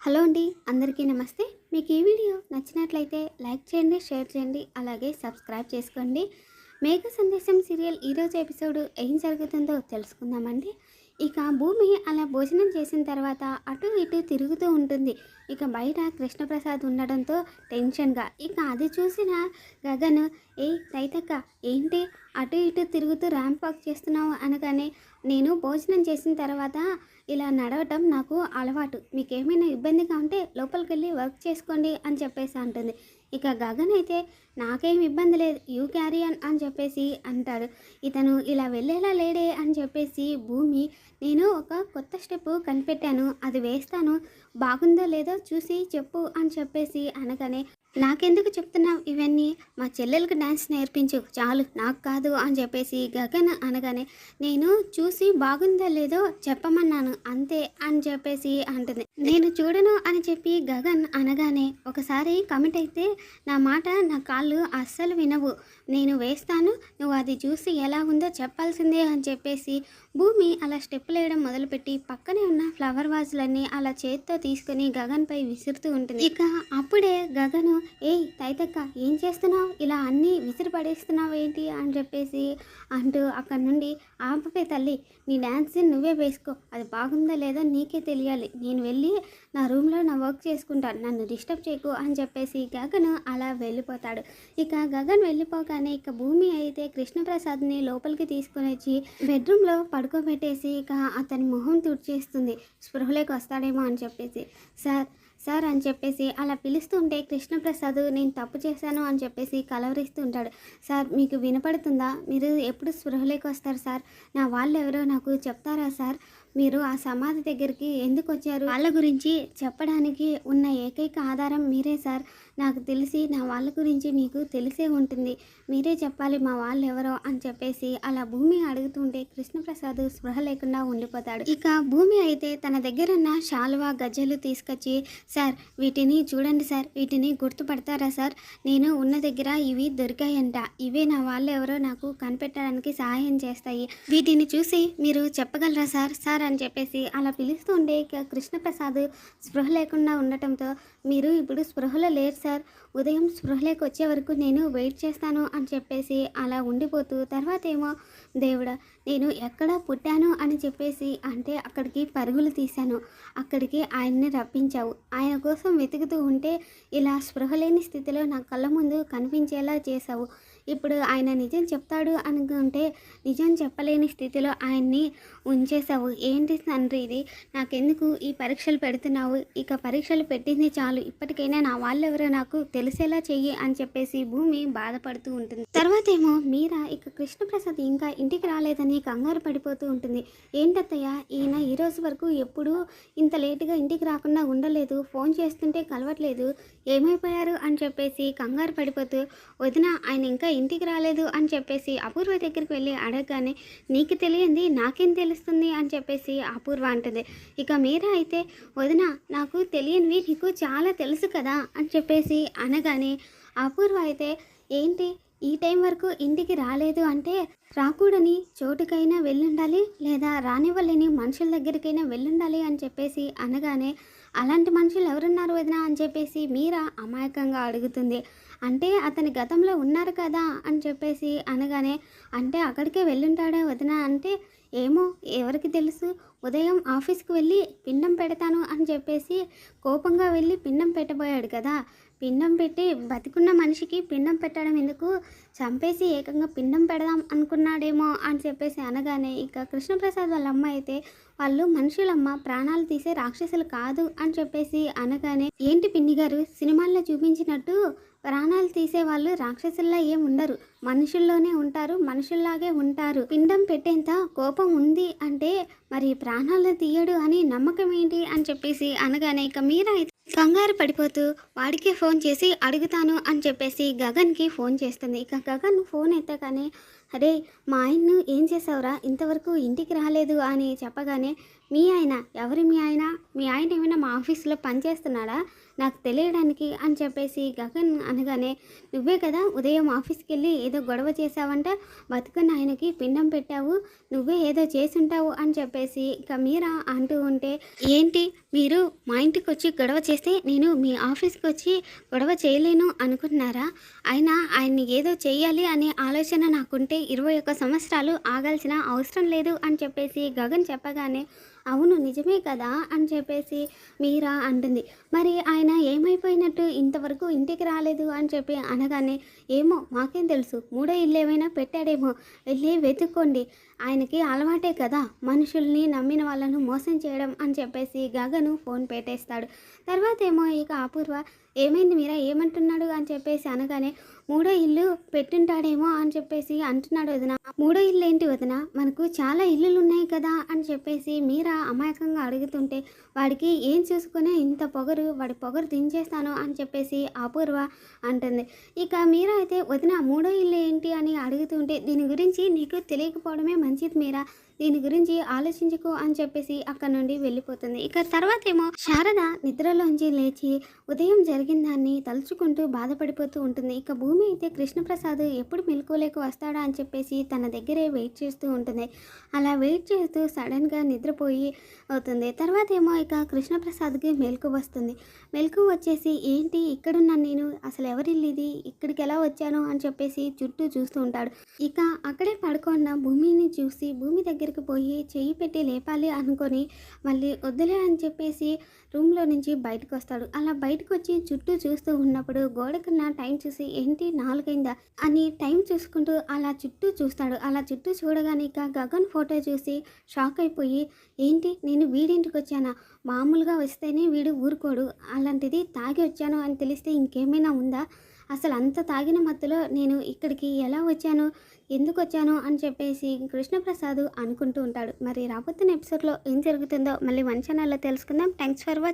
Hello అండి అందరికీ నమస్తే. మీకు ఈ వీడియో నచ్చినట్లయితే లైక్ చేయండి షేర్ చేయండి అలాగే సబ్స్క్రైబ్ చేసుకోండి. మేఘ సందేశం సీరియల్ ఈరోజు ఎపిసోడ్ ఏం జరుగుతుందో తెలుసుకుందామండి. ఇక భూమి అలా భోజనం చేసిన తర్వాత అటు ఇటు తిరుగుతూ ఉంటుంది. ఇక బయట కృష్ణప్రసాద్ ఉండడంతో టెన్షన్గా ఇక అది చూసిన గగన్ ఏ రైతక్క ఏంటి? అటు ఇటు తిరుగుతూ ర్యాంప్ వాక్ చేస్తున్నావు? అనగానే నేను భోజనం చేసిన తర్వాత ఇలా నడవటం నాకు అలవాటు. మీకు ఏమైనా ఇబ్బందిగా ఉంటే లోపలికి వెళ్ళి వర్క్ చేసుకోండి అని చెప్పేసి అంటుంది. ఇక గగన్ అయితే నాకేం ఇబ్బంది లేదు యూ క్యారీ అన్ అని చెప్పేసి అంటాడు. ఇతను ఇలా వెళ్ళేలా లేడే అని చెప్పేసి భూమి నేను ఒక కొత్త స్టెప్ కనిపెట్టాను అది వేస్తాను బాగుందో లేదో చూసి చెప్పు అని చెప్పేసి అనగానే నాకెందుకు చెప్తున్నావు ఇవన్నీ? మా చెల్లెలకు డ్యాన్స్ నేర్పించు. చాలు. నాకు కాదు అని చెప్పేసి గగన్ అనగానే నేను చూసి బాగుందో లేదో చెప్పమన్నాను. అంతే అని చెప్పేసి అంటుంది. నేను చూడను అని చెప్పి గగన్ అనగానే ఒకసారి కమిట్ అయితే నా మాట నా కాళ్ళు అస్సలు వినవు. నేను వేస్తాను. నువ్వు అది చూసి ఎలా ఉందో చెప్పాల్సిందే అని చెప్పేసి భూమి అలా స్టెప్పులు వేయడం మొదలుపెట్టి పక్కనే ఉన్న ఫ్లవర్ వాజులన్నీ అలా చేత్తో తీసుకుని గగన్పై విసురుతూ ఉంటుంది. ఇక అప్పుడే గగను ఏయ్ తైతక్క ఏం చేస్తున్నావు? ఇలా అన్నీ విసిరి పడేస్తున్నావు ఏంటి? అని చెప్పేసి అంటూ అక్కడ నుండి ఆపపే తల్లి నీ డ్యాన్స్ నువ్వే వేసుకో. అది బాగుందో లేదో నీకే తెలియాలి. నేను వెళ్ళి నా రూమ్లో నా వర్క్ చేసుకుంటాను నన్ను డిస్టర్బ్ చేయకు అని చెప్పేసి గగన్ అలా వెళ్ళిపోతాడు. ఇక గగన్ వెళ్ళిపోగానే ఇక భూమి అయితే కృష్ణప్రసాద్ని లోపలికి తీసుకుని వచ్చి బెడ్రూమ్లో పడుకోబెట్టేసి ఇక అతని మొహం తుడిచేస్తుంది. స్పృహలోకి వస్తాడేమో అని చెప్పేసి. సార్ సార్ అని చెప్పేసి అలా పిలుస్తుంటే కృష్ణప్రసాద్ నేను తప్పు చేశాను అని చెప్పేసి కలవరిస్తూ ఉంటాడు సార్ మీకు వినపడుతుందా? మీరు ఎప్పుడు స్పృహలోకి వస్తారు సార్? నా వాళ్ళు ఎవరో నాకు చెప్తారా సార్? మీరు ఆ సమాధి దగ్గరికి ఎందుకు వచ్చారు వాళ్ళ గురించి చెప్పడానికి ఉన్న ఏకైక ఆధారం మీరే సార్. నాకు తెలిసి నా వాళ్ళ గురించి మీకు తెలిసే ఉంటుంది. మీరే చెప్పాలి మా వాళ్ళు ఎవరో అని చెప్పేసి అలా భూమి అడుగుతుంటే కృష్ణప్రసాద్ స్పృహ లేకుండా ఉండిపోతాడు. ఇక భూమి అయితే తన దగ్గర ఉన్న శాలువా గజ్జలు తీసుకొచ్చి సార్ వీటిని చూడండి సార్. వీటిని గుర్తుపడతారా సార్? నేను ఉన్న దగ్గర ఇవి దొరికాయంట. ఇవే నా వాళ్ళు ఎవరో నాకు కనిపెట్టడానికి సహాయం చేస్తాయి. వీటిని చూసి మీరు చెప్పగలరా సార్? సార్ అని చెప్పేసి అలా పిలుస్తుంటే ఇక కృష్ణప్రసాద్ స్పృహ లేకుండా ఉండటంతో మీరు ఇప్పుడు స్పృహలో లేరు సార్. ఉదయం స్పృహలోకి వచ్చే వరకు నేను వెయిట్ చేస్తాను అని చెప్పేసి అలా ఉండిపోతూ తర్వాత ఏమో దేవుడా నేను ఎక్కడ పుట్టాను అని చెప్పేసి అంటే అక్కడికి పరుగులు తీశాను. అక్కడికి ఆయన్ని రప్పించావు. ఆయన కోసం వెతుకుతూ ఉంటే ఇలా స్పృహ లేని స్థితిలో నా కళ్ళ ముందు కనిపించేలా చేశావు. ఇప్పుడు ఆయన నిజం చెప్తాడు అనుకుంటే నిజం చెప్పలేని స్థితిలో ఆయన్ని ఉంచేశావు. ఏంటి తండ్రి ఇది? నాకెందుకు ఈ పరీక్షలు పెడుతున్నావు? ఇక పరీక్షలు పెట్టింది చాలు. ఇప్పటికైనా నా వాళ్ళెవరో నాకు తెలిసేలా చెయ్యి అని చెప్పేసి భూమి బాధపడుతూ ఉంటుంది. తర్వాత ఏమో మీరా? ఇక కృష్ణప్రసాద్ ఇంకా ఇంటికి రాలేదని కంగారు పడిపోతూ ఉంటుంది. ఏంటత్తయ్య? ఈయన ఈ రోజు వరకు ఎప్పుడూ ఇంత లేటుగా ఇంటికి రాకుండా ఉండలేదు. ఫోన్ చేస్తుంటే కలవట్లేదు. ఏమైపోయారు? అని చెప్పేసి కంగారు పడిపోతూ వదిన ఆయన ఇంకా ఇంటికి రాలేదు అని చెప్పేసి అపూర్వ దగ్గరికి వెళ్ళి అడగగానే నీకు తెలియంది నాకేం తెలుస్తుంది? అని చెప్పేసి అపూర్వ అంటుంది. ఇక మీరా అయితే వదిన నాకు తెలియనివి నీకు చాలా తెలుసు కదా? అని చెప్పేసి అనగానే అపూర్వ అయితే ఏంటి ఈ టైం వరకు ఇంటికి రాలేదు అంటే రాకూడని చోటుకైనా వెళ్ళుండాలి లేదా రానివ్వలేని మనుషుల దగ్గరికైనా వెళ్ళుండాలి? అని చెప్పేసి అనగానే అలాంటి మనుషులు ఎవరున్నారు వదిన? అని చెప్పేసి మీరా అమాయకంగా అడుగుతుంది. అంటే అతని గతంలో ఉన్నారు కదా అని చెప్పేసి అనగానే అంటే అక్కడికే వెళ్ళుంటాడే వదిన? అంటే ఏమో ఎవరికి తెలుసు? ఉదయం ఆఫీస్కి వెళ్ళి పిండం పెడతాను అని చెప్పేసి కోపంగా వెళ్ళి పిండం పెట్టబోయాడు కదా. పిండం పెట్టి బతికున్న మనిషికి పిండం పెట్టడం ఎందుకు? చంపేసి ఏకంగా పిండం పెడదాం అనుకున్నాడేమో అని చెప్పేసి అనగానే ఇక కృష్ణప్రసాద్ వాళ్ళ అమ్మ అయితే వాళ్ళు మనుషులమ్మ ప్రాణాలు తీసే రాక్షసులు కాదు అని చెప్పేసి అనగానే ఏంటి పిన్ని గారు సినిమాల్లో చూపించినట్టు ప్రాణాలు తీసే వాళ్ళు రాక్షసుల్లా ఏం ఉండరు. మనుషుల్లోనే ఉంటారు మనుషుల్లాగే ఉంటారు. పిండం పెట్టేంత కోపం ఉంది అంటే మరి ప్రాణాలు తీయడు అని నమ్మకం ఏంటి అని చెప్పేసి అనగానే ఇక మీరా అయితే కంగారు పడిపోతూ వాడికే ఫోన్ చేసి అడుగుతాను అని చెప్పేసి గగన్కి ఫోన్ చేస్తుంది. ఇక గగన్ ఫోన్ ఎత్తగానే అరే మా ఆయన్ను ఏం చేసావురా? ఇంతవరకు ఇంటికి రాలేదు అని చెప్పగానే మీ ఆయన? ఎవరి మీ ఆయన? మీ ఆయన ఏమైనా మా ఆఫీస్లో పనిచేస్తున్నాడా నాకు తెలియడానికి అని చెప్పేసి గగన్ అనగానే నువ్వే కదా ఉదయం ఆఫీస్కి వెళ్ళి ఏదో గొడవ చేసావంట బతుకున్న ఆయనకి పిండం పెట్టావు? నువ్వే ఏదో చేసుంటావు? అని చెప్పేసి ఇక మీరా అంటూ ఉంటే ఏంటి? మీరు మా ఇంటికి వచ్చి గొడవ చేస్తే నేను మీ ఆఫీస్కి వచ్చి గొడవ చేయలేను అనుకుంటున్నారా? అయినా ఆయన్ని ఏదో చేయాలి అనే ఆలోచన నాకుంటే ఇరవై ఒక్క సంవత్సరాలు ఆగాల్సిన అవసరం లేదు అని చెప్పేసి గగన్ చెప్పగానే అవును నిజమే కదా అని చెప్పేసి మీరా అంటుంది. మరి ఆయన ఏమైపోయినట్టు ఇంతవరకు ఇంటికి రాలేదు అని చెప్పి అనగానే ఏమో మాకేం తెలుసు. మూడో ఇల్లు ఏమైనా పెట్టాడేమో. వెళ్ళి వెతుక్కోండి. ఆయనకి అలవాటే కదా. మనుషుల్ని నమ్మిన వాళ్ళను మోసం చేయడం అని చెప్పేసి గగను ఫోన్ పెట్టేస్తాడు. తర్వాత ఏమో ఇక అపూర్వ ఏమైంది మీరా? ఏమంటున్నాడు అని చెప్పేసి అనగానే మూడో ఇల్లు పెట్టుంటాడేమో అని చెప్పేసి అంటున్నాడు వదిన. మూడో ఇల్లు ఏంటి వదిన? మనకు చాలా ఇల్లులు ఉన్నాయి కదా అని చెప్పేసి మీరా అమాయకంగా అడుగుతుంటే వాడికి ఏం చూసుకునే ఇంత పొగరు వాడి పొగరు దించేస్తాను అని చెప్పేసి అపూర్వ అంటుంది. ఇక మీరా అయితే వదిన మూడో ఇల్లు ఏంటి అని అడుగుతుంటే దీని గురించి నీకు తెలియకపోవడమే మంచిది మీరా. దీని గురించి ఆలోచించకు అని చెప్పేసి అక్కడ నుండి వెళ్ళిపోతుంది. ఇక తర్వాత ఏమో శారద నిద్రలోంచి లేచి ఉదయం జరిగిన దాన్ని తలుచుకుంటూ బాధపడిపోతూ ఉంటుంది. ఇక భూమి అయితే కృష్ణప్రసాద్ ఎప్పుడు మెలుకోలేక వస్తాడా అని చెప్పేసి తన దగ్గరే వెయిట్ చేస్తూ ఉంటుంది. అలా వెయిట్ చేస్తూ సడన్గా నిద్రపోయి అవుతుంది. తర్వాత ఏమో ఇక కృష్ణప్రసాద్కి మెలకు వస్తుంది. మెలకు వచ్చేసి ఏంటి ఇక్కడున్నాను నేను? అసలు ఎవరిల్లు ఇది ఇక్కడికి ఎలా వచ్చాను? అని చెప్పేసి చుట్టూ చూస్తూ ఉంటాడు. ఇక అక్కడే పడుకున్న భూమిని చూసి భూమి దగ్గర దగ్గరికి పోయి చెయ్యి పెట్టి లేపాలి అనుకొని మళ్ళీ వద్దులే అని చెప్పేసి రూమ్లో నుంచి బయటకు వస్తాడు. అలా బయటకు వచ్చి చుట్టూ చూస్తూ ఉన్నప్పుడు గోడకున్న టైం చూసి ఏంటి నాలుగైందా అని టైం చూసుకుంటూ అలా చుట్టూ చూస్తాడు. అలా చుట్టూ చూడగానే ఇక గగన్ ఫోటో చూసి షాక్ అయిపోయి ఏంటి నేను వీడింటికి వచ్చానా? మామూలుగా వస్తేనే వీడు ఊరుకోడు. అలాంటిది తాగి వచ్చాను అని తెలిస్తే ఇంకేమైనా ఉందా? అసలు అంత తాగిన మత్తులో నేను ఇక్కడికి ఎలా వచ్చాను ఎందుకు వచ్చాను అని చెప్పేసి కృష్ణప్రసాద్ అనుకుంటూ ఉంటాడు. మరి రాబోతున్న ఎపిసోడ్లో ఏం జరుగుతుందో మళ్ళీ మన ఛానల్లో తెలుసుకుందాం. Thanks for watching